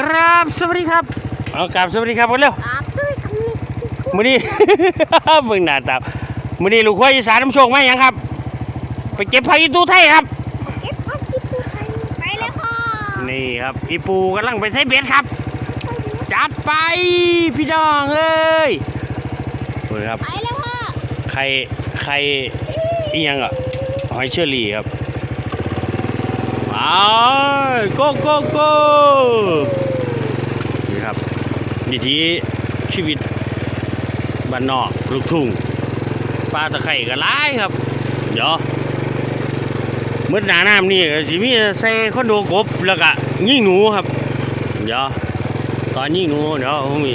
ครับสวัสดีครับเอากราบสวัสดีครับกันเร็วอาบด้วยคำนี้มื้อนี้เบิ่งหน้าตามื้อนี้ลูกควายอีสานน้ำโชคมาหยังครับ ไปเก็บผักอีตูไทยครับเก็บพักที่ผู้ไทยไปเลยค่ะนี่ครับอีปูกำลังไปใช้เบ็ดครับ จัดไปพี่น้องเอ้ยดูครับไปเลยค่ะใครใครอีหยังอะหอยเชอรี่ครับเอาโกโกโกนี่ครับวิถีชีวิตบ้านนอกลูกทุ่งปลาตะไคร่ก็หลายครับ เดี๋ยวมืดหนาน้ำนี่สิมีใส่คอนโดกบแล้วก็ยิงหนูครับ เดี๋ยวตอนยิงหนูเดี๋ยวผมมี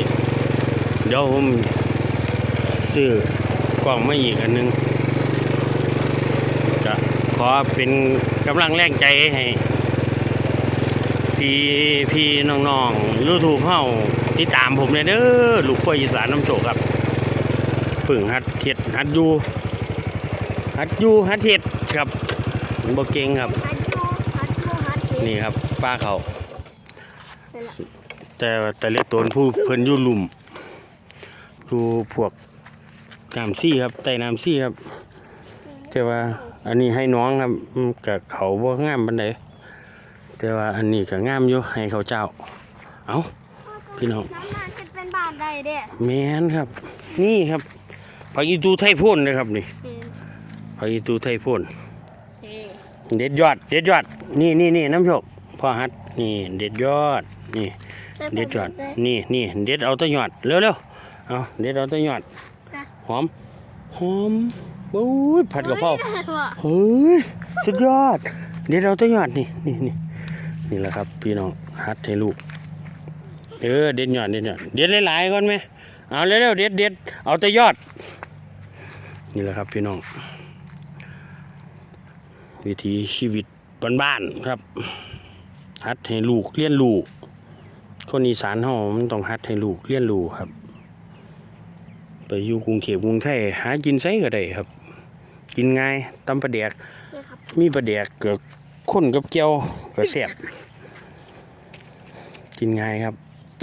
เดี๋ยวผมซื้อกล่องมาอีกอันหนึง เป็นกำลังแรงใจให้ พี่พี่น้องๆยูทูบเฮาติดตามผมเลยเด้อลูกพ่อยอีสานน้ำโชคครับเพึ่งฮัดเทียดฮัดอยูฮัดอยูฮัดเทียดครับบ่เก่งครับฮัดยูฮัดยูฮัดเทนี่ครับป้าเขาเป็นละแต่แต่เล็กตัวผู้เพิ่นอยู่หลุมอยู่พวกน้ำซี่ครับใต้น้ำซี่ครับ แต่ว่า อันนี้ให้น้องครับอืมกับเขาบ่งามปานใดแต่ว่าอันนี้ก็งามอยู่ให้เขาเจ้า เอาพี่น้องน้ำมันจะเป็นบาทใดเด้แม่นครับ นี่ครับผักอีตูไทยพ่นนะครับนี่ผักอีตูไทยพ่นเด็ดยอด เด็ดยอด นี่นี่นี่น้ำโชคพ่อฮัดนี่ เด็ดยอด นี่ เด็ดยอด นี่นี่เด็ดเอาแตัวยอดเร็วเร็วๆเอาเด็ดเอาแตัวยอด หอม หอม บู๊ยผัดกะเพราเฮ้ยสุดยอด เด็ดเอาแตัวยอดนี่นี่นี่นี่แหละครับพี่น้องฮัดให้ลูกเออเด็ดยอดเด็ดยอดเด็ดหลายๆก่อนไหมเอาเร็วๆเด็ดเด็ดเอาแต่ยอด นี่แหละครับพี่น้อง วิถีชีวิตบ้านๆครับฮัดให้ลูกเลี้ยนลูกคนอีสานเฮามันต้องฮัดให้ลูกเลี้ยนลูกครับ ไปอยู่กรุงเทพกรุงไทยหากินไสก็ได้ครับ กินง่ายตำปลาแดก มีปลาแดกเกิดข้นกับเกี๊ยวก็แซ่บกินง่ายครับ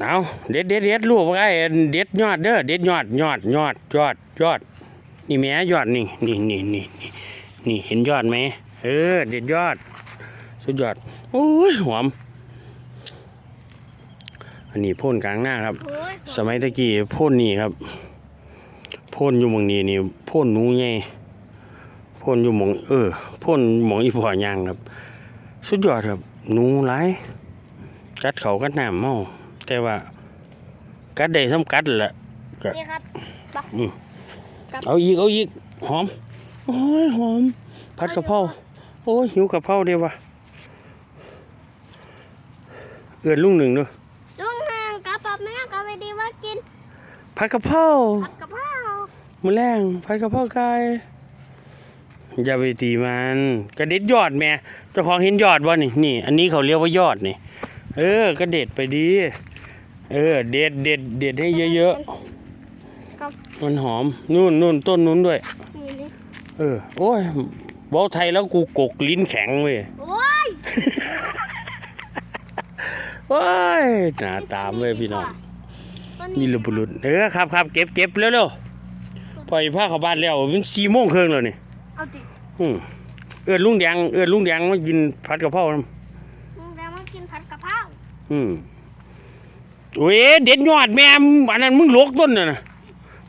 เอาเด็ดเด็ดเด็ดลูกไอ้เด็ดยอดเด้อเด็ดยอดยอดยอดยอดยอดนี่แม่ยอดนี่นี่นี่นี่นี่นี่เห็นยอดไหมเออเด็ดยอด สุดยอดโอ้ยหอมอันนี้พ่นกลางหน้าครับโอ้ยสมัยตะกี้พ่นนี่ครับพ่นอยู่หมองนี้นี่พ่นหนูไง พ่นอยู่หมอง เออพ่นหมองอีพ่อยางครับ สุดยอดครับหนูหลายกัดเขากัดน้ำเมาแต่ว่า กัดได้ซ้ำกัดแหละนี่ครับ เอาอีกเอาอีกหอมโอ้ยหอม ผัดกะเพราโอ้ยหิวกะเพราเดียววะเอื้อนลุงหนึ่งเนอะลุงนางกับป๊าแม่กับไปดีว่ากินผัดกะเพราผัดกะเพรา มือแรงผัดกะเพราไก่ อย่าไปตีมันกระเด็ดยอดแม่เจ้าของเห็นยอดบ่นี่นี่ อันนี้เขาเรียกว่ายอดนี่ เออกระเด็ดไปดี เออ เด็ดเด็ดเด็ดให้เยอะๆมันหอมนู่นนู่นต้นนู้นด้วยนี่นี่เออ โอ้ยเว้าไทยแล้วกูกกลิ้นแข็งเว้ยโอ้ยโอ้ยหน้าตามเว้ยพี่น้องต้นนี่ระบุรุษเออครับครับเก็บเก็บเร็วเร็วๆปล่อยผ้าเข้าบ้านแล้วมันสี่โมงครึ่งแล้วนี่ เอาดิอืมเอื้อนลุงแดงเอื้อนลุงแดงมากินผัดกะเพรานำลุงแดงมากินผัดกะเพราอืมโอ้ยเด็ดยอดแม่มอันนั้นมึงลกต้นน่ะนะ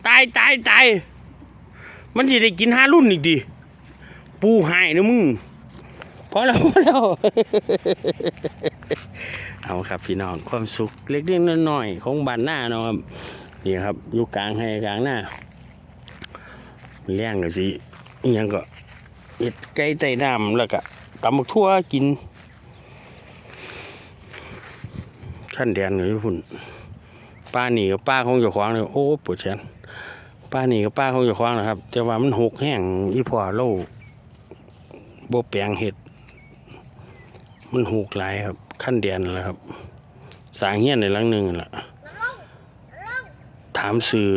ตายตายตายมันสิได้กินห้ารุ่นอีกดิปูหายนะมึงพอแล้วพอแล้วเอาครับพี่น้องความสุขเล็กๆน้อยๆของบ้านหน้าเนาะครับนี่ครับอยู่กลางให้กลางหน้าเลี้ยงก็สิ อิหยังก็เห็ดไก่ไต่น้ำแล้วก็ตำบักทั่วกินขั้นแดนกับญี่ปุ่นป้าหนีกับป้าของเจ้าของเลยโอ้ปวดแขนป้าหนีกับป้าของเจ้าของนะครับ แต่ว่ามันหกแห้งอีพอโล่โบแปลงเห็ด มันหกหลายครับ ขั้นแดนนั่นแหละครับ สางเฮี้ยนในหลังหนึ่งนั่นแหละถามสื่อ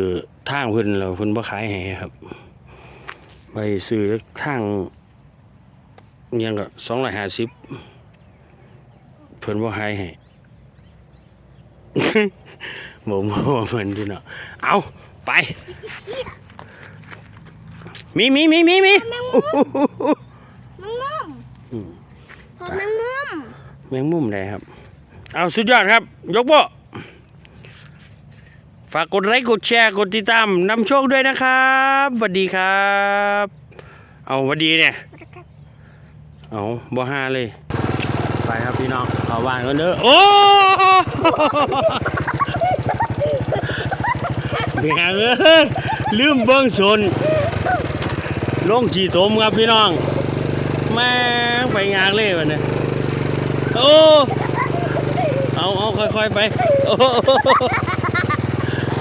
ทางเพิ่นแล้วเพิ่นบ่ขายให้ครับ ไปซื้อทางอิหยังก็สองร้อยห้าสิบเพิ่นบ่ขายให้บ่บ่เหมือนพี่น้องเอาไป มีมีมีมีมีแมงมุมแมงมุมอืมพอแมงมุมแมงมุมได้ครับ เอาสุดยอดครับ ยกโบะ ฝากกดไลค์กดแชร์กดติดตามนำโชคด้วยนะครับสวัสดีครับ เอาสวัสดีเนี่ย เอาบ่ห้าเลย ไปครับพี่น้องเอาวางกันเด้อโอ้เบียงเอ้ยลืมเบิ้งสนลงจีตมครับพี่น้องแม่ไปงานเลยวันนี้โอ้เอาเอาค่อยๆไปโอ้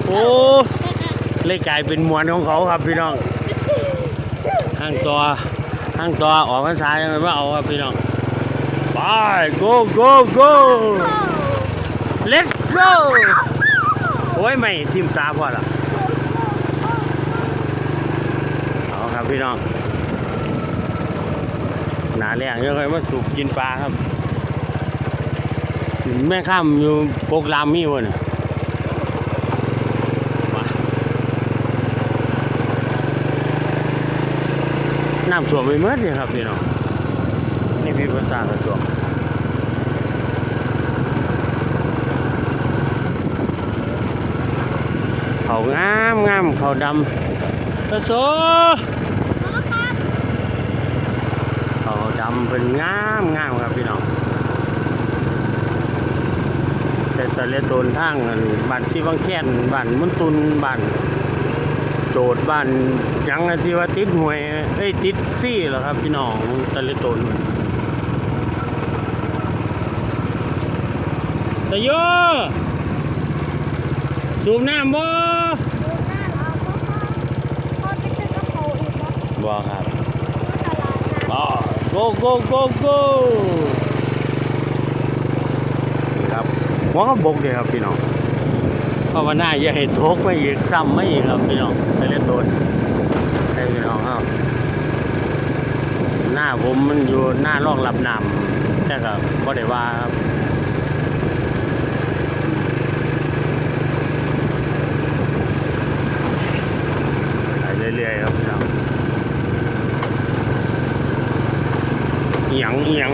โอ้เลยกลายเป็นมวลของเขาครับพี่น้องห้างตัวห้างตัวออกพรรษายังไงว่าเอาครับพี่น้องไป go go go let's go โอ้ยไม่ทิมตาพอละเอาครับพี่น้องหนาแรงยังไงมาสุกกินปลาครับ แม่ข้ามอยู่โปกรามมี่วะเนี่ย น้ำท่วมไปเมื่อเลยครับพี่น้องนี่พี่ภาษากระจวบเขางามงามเขาดำตะโซเขาดำเป็นงามงามครับพี่น้องแต่ตะเลตนทางอันบ้านซีบังแค้นบ้านมุนตุนบ้าน โจดบ้านยังอันที่ว่าติดหวยเอ้ยติดซี่เหรอครับ พี่น้องตะเลโตนตะโยสูบน้ำบ่บ่ครับอ๋อ go go go go นี่ครับหัวก็บกเลยครับพี่น้อง ภาวนาอย่าให้ทกไม่อีกซ้ำไม่อีกครับพี่น้องไปเล่นโดนให้พี่น้องครับหน้าผมมันอยู่หน้าร่องรับน้ำแต่ก็บ่ได้ว่าครับไปเรื่อยๆครับพี่น้อง เอียงเอียง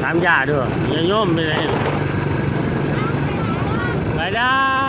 ถามยาด้วยอย่าโยมไปเลยไปได้